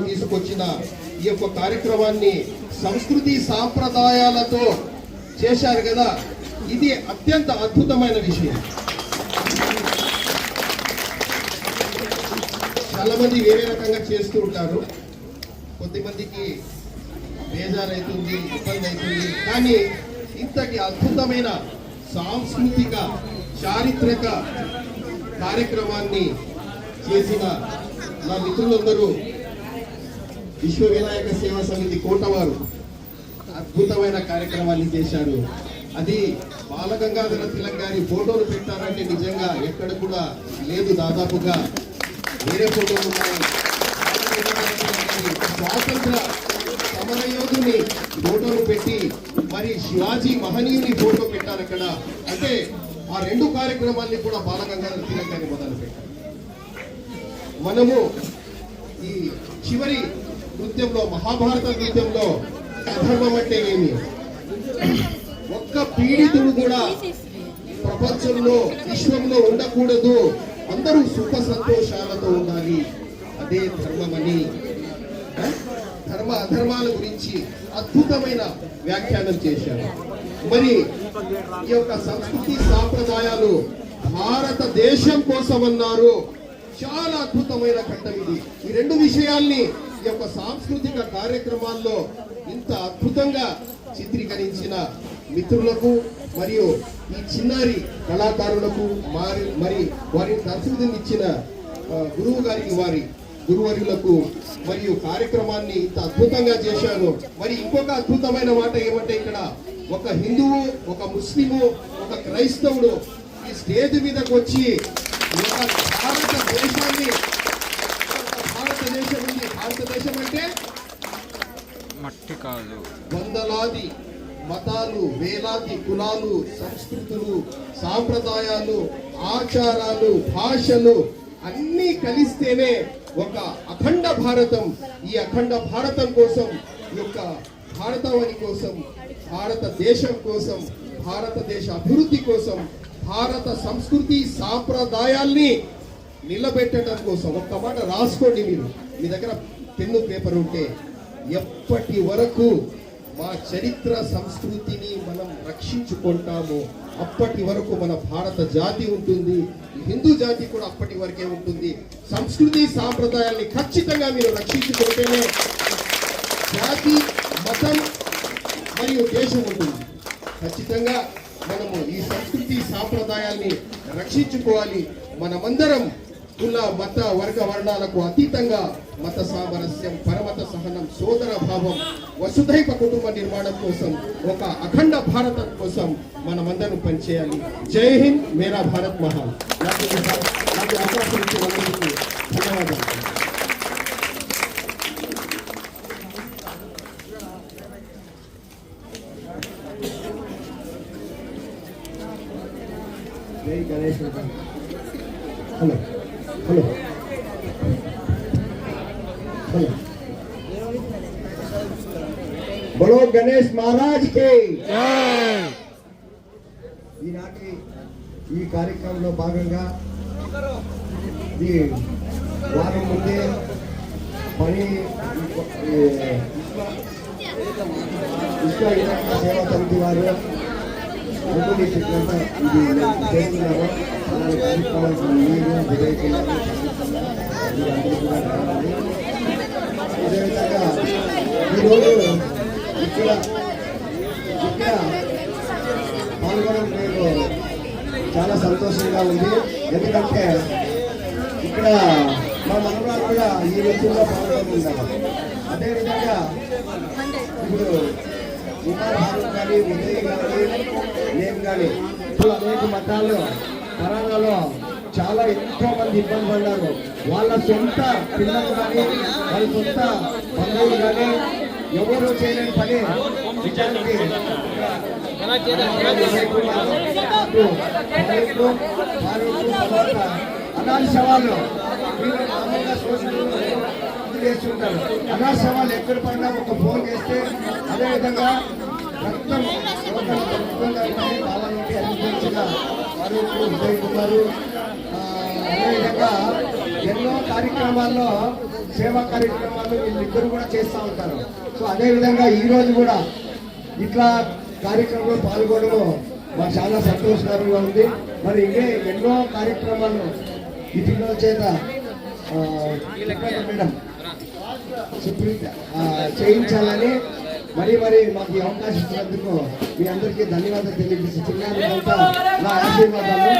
తీసుకొచ్చిన ఈ యొక్క కార్యక్రమాన్ని సంస్కృతి సాంప్రదాయాలతో చేశారు కదా ఇది అత్యంత అద్భుతమైన విషయం. చాలా మంది వేరే రకంగా చేస్తూ ఉంటారు. కొద్దిమందికి బేజారైతుంది ఇబ్బంది అవుతుంది కానీ ఇంతటి అద్భుతమైన సాంస్కృతిక చారిత్రక కార్యక్రమాన్ని చేసిన నా మిత్రులందరూ విశ్వ వినాయక సేవా సమితి కోటవారు అద్భుతమైన కార్యక్రమాన్ని చేశారు. అది బాలగంగాధర తిలక్ గారి ఫోటోలు పెట్టారంటే నిజంగా ఎక్కడ కూడా లేదు దాదాపుగా. వేరే ఫోటోలు ఉన్నాయి. స్వాతంత్ర సమరయోధుని ఫోటోలు పెట్టి మరి శివాజీ మహనీయుని ఫోటో పెట్టారు అక్కడ. అంటే ఆ రెండు కార్యక్రమాల్ని కూడా బాలగంగాధర తిలక్ గారి మొదలు పెట్టారు. మనము ఈ చివరి నృత్యంలో మహాభారత నృత్యంలో అధర్మం అంటే ఏమి? ఒక్క పీడితుడు కూడా ప్రపంచంలో విశ్వంలో ఉండకూడదు. అందరూ సుఖ సంతోషాలతో ఉండాలి. అదే ధర్మమని. ధర్మ అధర్మాల గురించి అద్భుతమైన వ్యాఖ్యానం చేశారు. మరి ఈ యొక్క సంస్కృతి సాంప్రదాయాలు భారతదేశం కోసం అన్నారు చాలా అద్భుతమైన ఘట్టం ఇది. ఈ రెండు విషయాల్ని ఈ యొక్క సాంస్కృతిక కార్యక్రమాల్లో ఇంత అద్భుతంగా చిత్రీకరించిన మిత్రులకు మరియు ఈ చిన్నారి కళాకారులకు మరి మరి వారిని దర్శనమిచ్చిన గురువు గారికి వారి గురువర్యులకు మరియు కార్యక్రమాన్ని ఇంత అద్భుతంగా చేశారు. మరి ఇంకొక అద్భుతమైన మాట ఏమంటే ఇక్కడ ఒక హిందువు ఒక ముస్లిము ఒక క్రైస్తవుడు ఈ స్టేజ్ మీదకి వచ్చి భారతదేశాన్ని ఒక భారతదేశం ఉంది భారతదేశం అంటే మట్టి కాదు వేలాది మతాలు వేలాది కులాలు సంస్కృతులు సాంప్రదాయాలు ఆచారాలు భాషలు అన్నీ కలిస్తేనే ఒక అఖండ భారతం. ఈ అఖండ భారతం కోసం ఈ యొక్క భారతవని కోసం భారతదేశం కోసం భారతదేశ అభివృద్ధి కోసం భారత సంస్కృతి సాంప్రదాయాల్ని నిలబెట్టడం కోసం ఒక్క మాట రాసుకోండి మీరు. మీ దగ్గర పెన్ను పేపర్ ఉంటే ఎప్పటి వరకు మా చరిత్ర సంస్కృతిని మనం రక్షించుకుంటాము. అప్పటి వరకు మన భారత జాతి ఉంటుంది. హిందూ జాతి కూడా అప్పటి వరకే ఉంటుంది. సంస్కృతి సాంప్రదాయాల్ని ఖచ్చితంగా మీరు రక్షించుకుంటేనే జాతి మతం మరియు దేశం ఉంటుంది. ఖచ్చితంగా మనము ఈ సంస్కృతి సాంప్రదాయాల్ని రక్షించుకోవాలి. మనమందరం కుల మత వర్గ వర్ణాలకు అతీతంగా మత సామరస్యం పరమత సహనం సోదర భావం వసుధైవ కుటుంబ నిర్మాణం కోసం ఒక అఖండ భారతం కోసం మనమందరం పనిచేయాలి. జై హింద్ మేరా భారత్ మహాన్ నాకు అవకాశం ధన్యవాదాలు. జై గణేష్. హలో. హలో హలో బలో గణేష్ మహారాజ్కి ఈనాటి ఈ కార్యక్రమంలో భాగంగా ఈ వారం ముందే పని ఈ విశ్వ వినాయక సేవా సమితి వారు ముందు చెప్పినంత ఇది అలాగే అదేవిధంగా ఈరోజు ఇక్కడ ఇక్కడ పాల్గొనడం మీకు చాలా సంతోషంగా ఉంది. ఎందుకంటే ఇక్కడ మా మనవరాలు కూడా ఈ వ్యక్తుల్లో పాల్గొంటున్నారు. అదేవిధంగా ఇప్పుడు కానీ కానీ నేను కానీ అనేక మతాలు కరోనాలో చాలా ఎంతో మంది ఇబ్బంది పడ్డారు వాళ్ళ సొంత పిల్లలు కానీ వాళ్ళ సొంత బంధువులు కానీ ఎవరు చేయలేని పని నిజానికి అనాథ శవాలు వీళ్ళు మామూలుగా సోషల్ చేస్తుంటారు అనాథ ఎక్కడ పడినా ఒక ఫోన్ చేస్తే అదేవిధంగా రక్తం కావాలంటే అనిపించిన వారు ఉదయ్ కుమారు అదేవిధంగా ఎన్నో కార్యక్రమాల్లో సేవా కార్యక్రమాలు వీళ్ళిద్దరు కూడా చేస్తూ ఉంటారు. సో అదేవిధంగా ఈరోజు కూడా ఇట్లా కార్యక్రమంలో పాల్గొనడం మాకు చాలా సంతోషకరంగా ఉంది. మరి ఇవే ఎన్నో కార్యక్రమాలు ఇటీవల చేత మేడం. చేయించాలని మరి మరి మాకు ఈ అవకాశం ఇచ్చినందుకు మీ అందరికీ ధన్యవాదాలు తెలియజేసి చిన్న నా ఆశీర్వాదాలు.